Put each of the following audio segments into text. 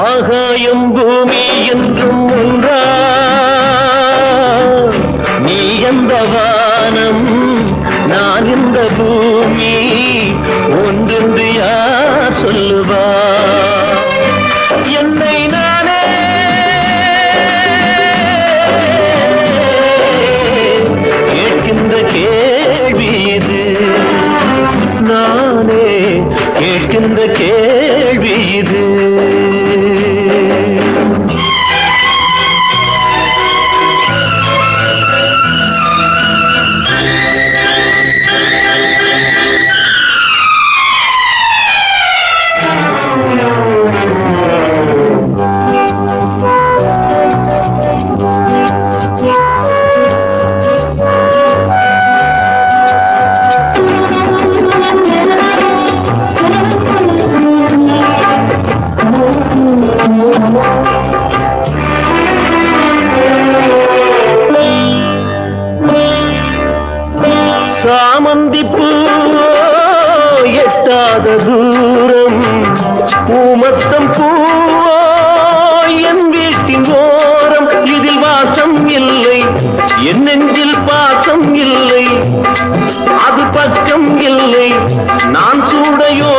ஆகாயம் பூமி கேள்வி இது. எட்டாத தூரம் பூமத்தம் பூ என் வீட்டின் ஓரம் இதில் வாசம் இல்லை என் நெஞ்சில் பாசம் இல்லை அது பக்கம் இல்லை நான் சூடையோ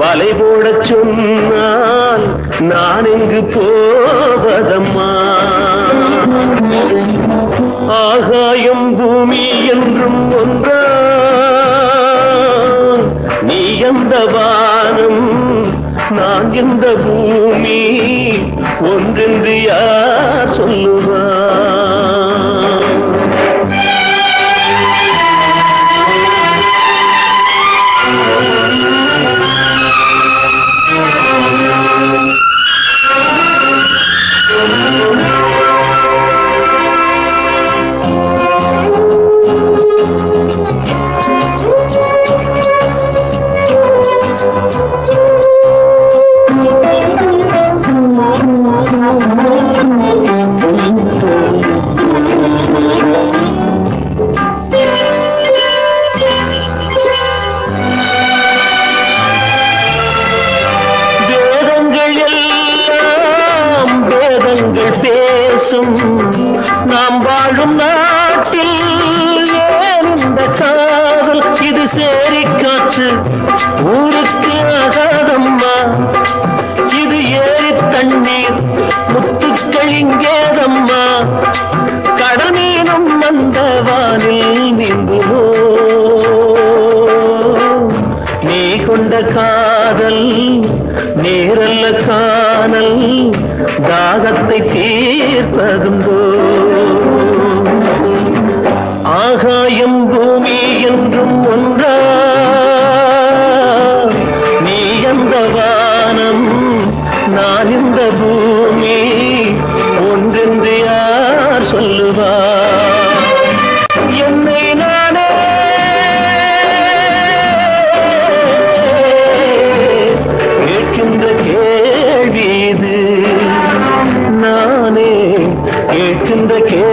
வலை போடச் சொன்னால் நான் எங்கு போவதம்மா? ஆகாயம் பூமி என்றும் ஒன்றா? நீ எந்த வானம் நான் எந்த பூமி? ஒன்றென்று யார் சொல்லுவா? பேசும் நாம் வாழும் நாட்டில் ஏன் இந்த காதல்? இது சேரி காற்று ஊருக்கு ஆகாதம்மா இது ஏறி தண்ணீர் முத்துக்கள் இங்கேதம்மா. கடமீனும் வந்த வானில் நின்றுவோ நீ கொண்ட காதல் நல்ல சானல் தாகத்தை தீர்ப்பதும் ஆகாயம் பூமி என்றும் ஒன்றா. நீ அந்த வானம் நான் இந்த பூமி ஒன்றென்று யார் சொல்லுவார் ஏது நானே கேட்கின்ற கே